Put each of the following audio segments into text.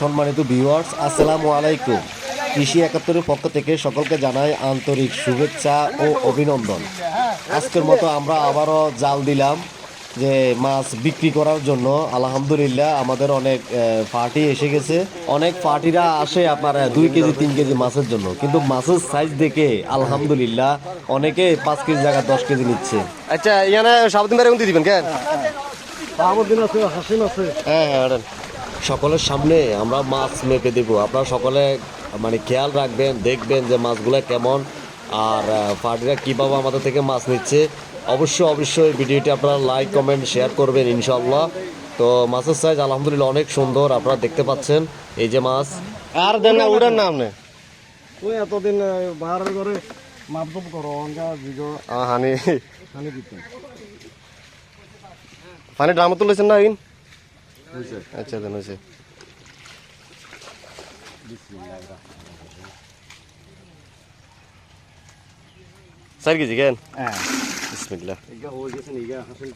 সম্মানিত ভিউয়ার্স আসসালামু আলাইকুম। কৃষি একাত্তরের পক্ষ থেকে সকলকে জানাই আন্তরিক শুভেচ্ছা ও অভিনন্দন। আজকের মতো আমরা আবারও জাল দিলাম যে মাছ বিক্রি করার জন্য। আলহামদুলিল্লাহ আমাদের অনেক পার্টি এসে গেছে। অনেক পার্টিরা আসে আপনার দুই কেজি তিন কেজি মাছের জন্য। কিন্তু মাছের সাইজ দেখে আলহামদুলিল্লাহ অনেকে পাঁচ কেজি জায়গা দশ কেজি নিচ্ছে। আচ্ছা এখানে সাবধান দিয়ে দিবেন কেন? আছে হাসিন আছে হ্যাঁ হ্যাঁ সকলের সামনে আমরা মাছ মেপে দেবো। আপনারা সকলে মানে খেয়াল রাখবেন দেখবেন যে মাছগুলো কেমন আর পার্টিরা কীভাবে আমাদের থেকে মাছ নিচ্ছে। অবশ্যই অবশ্যই ভিডিওটি আপনারা লাইক কমেন্ট শেয়ার করবেন ইনশাল্লাহ তো মাছের সাইজ আলহামদুলিল্লাহ অনেক সুন্দর আপনারা দেখতে পাচ্ছেন এই যে মাছ। আর দেন না উড়েন না আপনি। তুই এতদিন বাহারের ঘরে মাপজপ করো অঙ্কা জিগো আ, হানি। হানি দিতে। পানি ড্রামে তুলেছেন না ইন আচ্ছা দেন হয়েছে চার কেজি কেন? হ্যাঁ। বিসমিল্লাহ। ইগা হয়ে গেছে ইগা হাসিন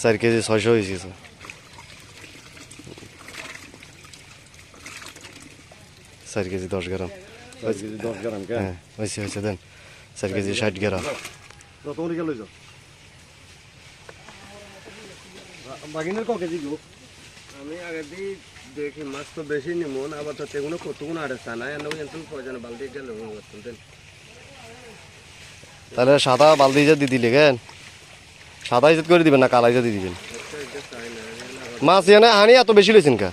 চার কেজি ছয়শো হয়েছে। চার কেজি দশ গ্রাম। দশ গ্রাম কে হ্যাঁ হয়েছে হয়েছে দেন চার কেজি ষাট গ্রাম গেল বাগিনের ক কেজি গো আমি আগে দিয়ে দেখি মাছ তো বেশি নিমন আবার তো তেগুলো কতগুলো আর না এনে এনতুন প্রয়োজন বালতি গেলে করতেন তাহলে সাদা বালতি ইজাত দিয়ে দিলে কেন? সাদা ইজাত করে দিবেন না কালা ইজাত দিয়ে দিবেন? মাছ এনে হানি এত বেশি লইছেন কা?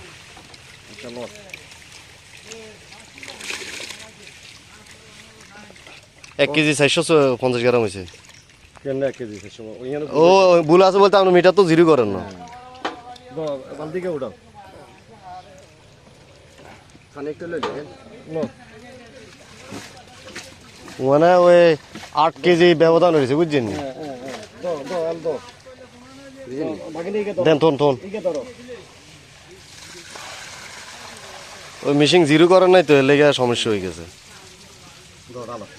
এক কেজি চারশো পঞ্চাশ গ্রাম হয়েছে। ও ভুল আছে বলতে আপনি মিটার তো জিরো করেন না। উঠাও। মানে ওই আট কেজি ব্যবধান হয়েছে বুঝছেন? হ্যাঁ হ্যাঁ হ্যাঁ। দেন থন থন। ওই মিশিং জিরো করেন নাই তো লেগে সমস্যা হয়ে গেছে।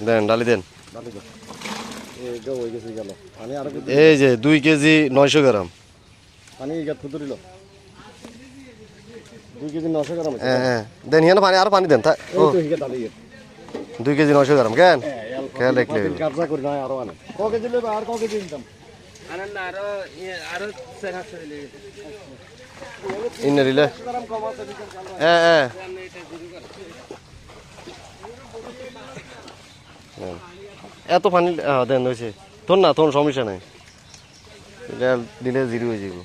দেন ডালি দেন। এই গেছে গেল। পানি আর এই যে দুই কেজি নয়শো গ্রাম। হ্যাঁ হ্যাঁ। দেন হিয়ানো পানি আর পানি দেন দুই কেজি নয়শো গ্রাম কেন? খেয়াল রাখলে হইব। কাবজা করি না আরও আনে ক কেজি লেবে আর ক কেজি নিতাম আরে না আরও আরও চার হাত চলে ইন্না দিলে হ্যাঁ হ্যাঁ দেন। এত পানি দেন হয়েছে তোর না তোর সমস্যা নাই। এটা দিলে জিরো হয়ে যাব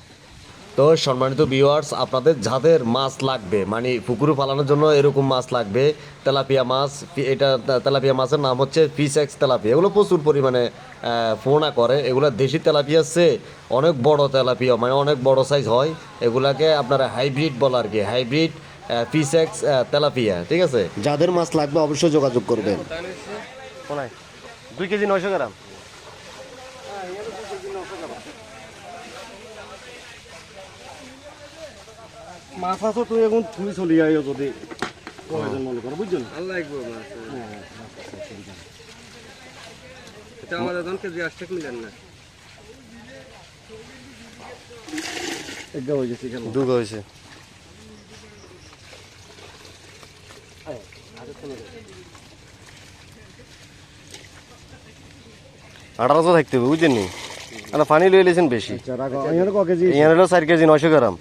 তো সম্মানিত ভিউয়ার্স আপনাদের যাদের মাছ লাগবে মানে পুকুরে পালানোর জন্য এরকম মাছ লাগবে তেলাপিয়া মাছ এটা তেলাপিয়া মাছের নাম হচ্ছে ফিস এক্স তেলাপিয়া। এগুলো প্রচুর পরিমাণে ফোনা করে। এগুলো দেশি তেলাপিয়া হচ্ছে অনেক বড় তেলাপিয়া মানে অনেক বড় সাইজ হয়। এগুলাকে আপনারা হাইব্রিড বলে আর কি হাইব্রিড ফিস এক্স তেলাপিয়া ঠিক আছে? যাদের মাছ লাগবে অবশ্যই যোগাযোগ করবেন। কোনায়? দুই কেজি নয়শো গ্রাম? মাছ আছে তুই এখন তুই চলি আইও যদি প্রয়োজন মনে করো বুঝছ না? আল্লাহ লাগবে মাছ। এটা আমাদের দন কেজি আসতে মিলেন না। একটা হয়ে গেছে কেন দুগো হয়েছে আঠারোশো থাকতে হবে বুঝছেন নি? আর পানি লয়ে লেছেন বেশি। কেজি? এখানে হলো চার কেজি নয়শো গ্রাম।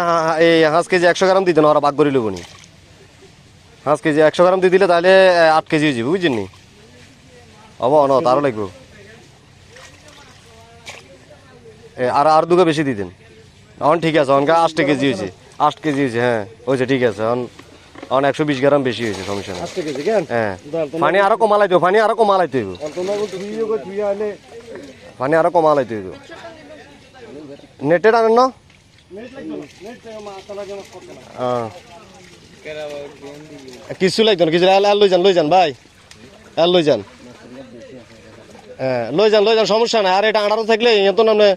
হা- এই পাঁচ কেজি একশো গ্রাম দিতেন ওরা বাদ করে লব নি পাঁচ কেজি একশো গ্রাম দিয়ে দিলে তাহলে আট কেজি হয়ে যাবে বুঝছেন নি? হব ন তারও লাগবে। এ, আর আর দুটো বেশি দিতেন। এখন ঠিক আছে অনকা আট কেজি হয়েছে। আট কেজি হয়েছে হ্যাঁ হয়েছে ঠিক আছে এখন এখন একশো বিশ গ্রাম বেশি হয়েছে সমস্যা কেন? হ্যাঁ। পানি আরও কমালাইতে হবে, পানি আরও তুই আইলে পানি আরও কমালাইতে হইব নেটের আনেন না কিছু লাগতো না। কিছু লই যান লই যান ভাই। আর লই যান। হ্যাঁ লই যান লই যান সমস্যা নাই। আর এটা আঠারো থাকলে এত নামে না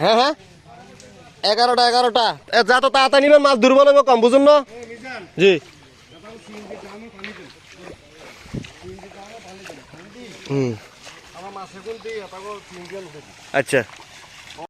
হ্যাঁ হ্যাঁ। এগারোটা এগারোটা। যা তো তাড়াতাড়ি নিবেন, মাছ দুর্বল হবে কম, বুঝুন না? জি। আচ্ছা।